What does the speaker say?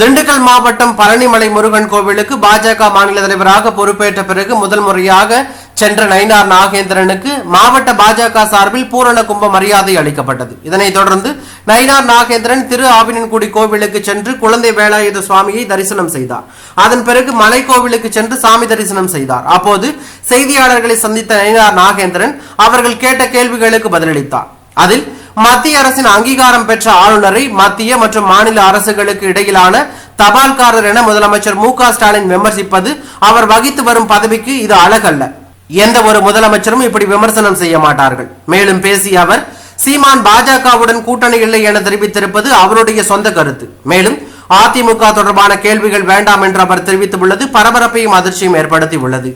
திண்டுக்கல் மாவட்டம் பழனிமலை முருகன் கோவிலுக்கு பாஜக மாநில தலைவராக பொறுப்பேற்ற பிறகு முதல் முறையாக சென்ற நயினார் நாகேந்திரனுக்கு மாவட்ட பாஜக சார்பில் பூரண கும்ப மரியாதை அளிக்கப்பட்டது. இதனைத் தொடர்ந்து நயினார் நாகேந்திரன் திரு ஆவினன்குடி கோவிலுக்கு சென்று குழந்தை வேலாயுத சுவாமியை தரிசனம் செய்தார். அதன் பிறகு மலை கோவிலுக்கு சென்று சாமி தரிசனம் செய்தார். அப்போது செய்தியாளர்களை சந்தித்த நயினார் நாகேந்திரன் அவர்கள் கேட்ட கேள்விகளுக்கு பதிலளித்தார். அதில் மத்திய அரசின் அங்கீகாரம் பெற்ற ஆளுநரை மத்திய மற்றும் மாநில அரசுகளுக்கு இடையிலான தபால்காரர் என முதலமைச்சர் மு ஸ்டாலின் விமர்சிப்பது அவர் வகித்து வரும் பதவிக்கு இது அழகல்ல. எந்த ஒரு முதலமைச்சரும் இப்படி விமர்சனம் செய்ய மாட்டார்கள். மேலும் பேசிய அவர் சீமான் பாஜகவுடன் கூட்டணி இல்லை என தெரிவித்திருப்பது அவருடைய சொந்த கருத்து. மேலும் அதிமுக தொடர்பான கேள்விகள் வேண்டாம் என்று அவர் தெரிவித்துள்ளது பரபரப்பையும் அதிர்ச்சியும் ஏற்படுத்தி உள்ளது